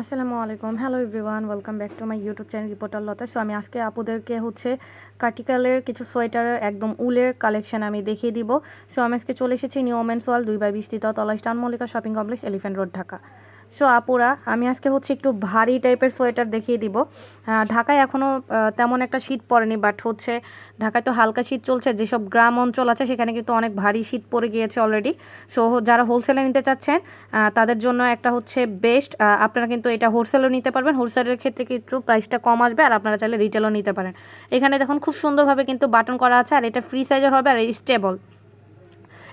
আসসালামু আলাইকুম। Hello everyone welcome back to my YouTube channel reporter Lata so আমি আজকে আপুদেরকে হচ্ছে কার্টিকালের কিছু সোয়েটারের একদম উলের কালেকশন আমি দেখিয়ে দিব। সো আমি আজকে চলে এসেছি নিউ ওমেন্স ওয়াল দুই বাই বিশ তলা স্টান Mallika shopping complex elephant road Dhaka so আপুরা, আমি আজকে হচ্ছে একটু ভারী টাইপের সোয়েটার দেখিয়ে দিব। ঢাকায় এখনও তেমন একটা শীত পড়েনি বাট হচ্ছে ঢাকায় তো হালকা শীত চলছে, যেসব গ্রাম অঞ্চল আছে সেখানে কিন্তু অনেক ভারী শীত পড়ে গিয়েছে অলরেডি সো যারা হোলসেলে নিতে চাচ্ছেন তাদের জন্য একটা হচ্ছে বেস্ট আপনারা কিন্তু এটা হোলসেলও নিতে পারবেন হোলসেলের ক্ষেত্রে কিন্তু প্রাইসটা কম আসবে আর আপনারা চাইলে রিটেলও নিতে পারেন। এখানে দেখুন খুব সুন্দরভাবে কিন্তু বাটন করা আছে আর এটা ফ্রি সাইজের হবে আর স্টেবল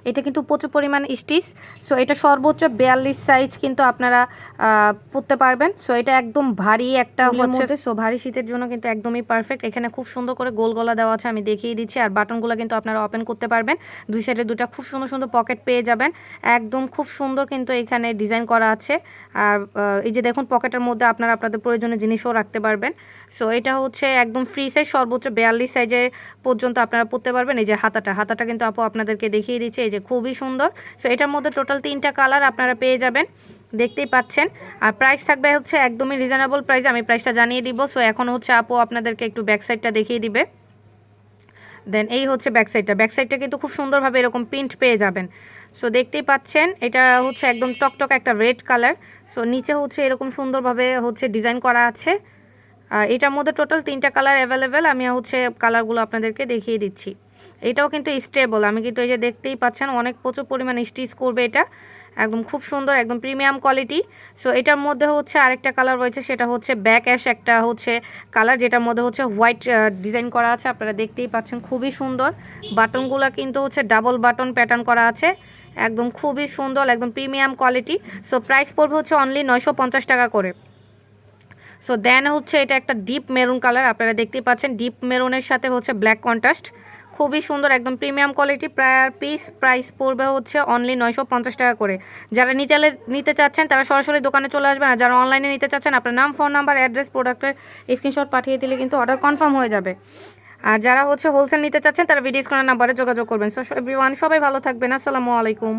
এটা কিন্তু প্রচুর পরিমাণ স্টিচ। সো এটা সর্বোচ্চ বিয়াল্লিশ সাইজ কিন্তু আপনারা পরতে পারবেন। সো এটা একদম ভারী একটা হচ্ছে সো ভারী শীতের জন্য কিন্তু একদমই পারফেক্ট এখানে খুব সুন্দর করে গোল গলা দেওয়া আছে আমি দেখিয়ে দিচ্ছি। আর বাটনগুলো কিন্তু আপনারা ওপেন করতে পারবেন। দুই সাইডে দুটা খুব সুন্দর সুন্দর পকেট পেয়ে যাবেন। একদম খুব সুন্দর কিন্তু এখানে ডিজাইন করা আছে। আর এই যে দেখুন পকেটের মধ্যে আপনারা আপনাদের প্রয়োজনীয় জিনিসও রাখতে পারবেন। সো এটা হচ্ছে একদম ফ্রি সাইজ সর্বোচ্চ বিয়াল্লিশ সাইজের পর্যন্ত আপনারা পরতে পারবেন। এই যে হাতাটা হাতাটা কিন্তু আপু আপনাদেরকে দেখিয়ে দিচ্ছে। এই যে খুবই সুন্দর। সো এটার মধ্যে টোটাল তিনটা কালার আপনারা পেয়ে যাবেন। দেখতেই পাচ্ছেন। আর প্রাইস থাকবে হচ্ছে একদমই রিজনেবল প্রাইস আমি প্রাইসটা জানিয়ে দিব। সো এখন হচ্ছে আপু আপনাদেরকে একটু ব্যাক সাইডটা দেখিয়ে দিবে। দেন এই হচ্ছে ব্যাক সাইডটা ব্যাক সাইডটা কিন্তু খুব সুন্দরভাবে এরকম প্রিন্ট পেয়ে যাবেন। সো দেখতেই পাচ্ছেন, এটা হচ্ছে একদম টকটক একটা রেড কালার সো নিচে হচ্ছে এরকম সুন্দরভাবে হচ্ছে ডিজাইন করা আছে। আর এটার মধ্যে টোটাল তিনটা কালার অ্যাভেলেবেল আমি হচ্ছে কালারগুলো আপনাদেরকে দেখিয়ে দিচ্ছি। এটাও কিন্তু স্টেবল আমি কিন্তু এই যে দেখতেই পাচ্ছেন, অনেক প্রচুর পরিমাণে স্টিচ করবে এটা। একদম খুব সুন্দর, একদম প্রিমিয়াম কোয়ালিটি সো এটার মধ্যে হচ্ছে আরেকটা কালার রয়েছে, সেটা হচ্ছে ব্যাক অ্যাশ একটা হচ্ছে কালার যেটার মধ্যে হচ্ছে হোয়াইট ডিজাইন করা আছে। আপনারা দেখতেই পাচ্ছেন, খুবই সুন্দর। বাটনগুলো কিন্তু হচ্ছে ডাবল বাটন প্যাটার্ন করা আছে। একদম খুবই সুন্দর, একদম প্রিমিয়াম কোয়ালিটি সো প্রাইস পড়বে হচ্ছে অনলি নয়শো পঞ্চাশ টাকা করে। সো দেন হচ্ছে এটা একটা ডিপ মেরুন কালার আপনারা দেখতেই পাচ্ছেন ডিপ মেরুনের সাথে হচ্ছে ব্ল্যাক কন্ট্রাস্ট খুবই সুন্দর, একদম প্রিমিয়াম কোয়ালিটি প্রায় পিস প্রাইস পড়বে হচ্ছে অনলি নয়শো পঞ্চাশ টাকা করে। যারা নিচালে নিতে চাচ্ছেন, তারা সরাসরি দোকানে চলে আসবেন, আর যারা অনলাইনে নিতে চাচ্ছেন, আপনার নাম ফোন নাম্বার অ্যাড্রেস প্রোডাক্টের স্ক্রিনশট পাঠিয়ে দিলে কিন্তু অর্ডার কনফার্ম হয়ে যাবে। আর যারা হচ্ছে হোলসেল নিতে চাচ্ছেন, তারা ভিডিও স্ক্রিনের নাম্বারে যোগাযোগ করবেন। সো এভরিওয়ান সবাই ভালো থাকবেন। আসসালামু আলাইকুম।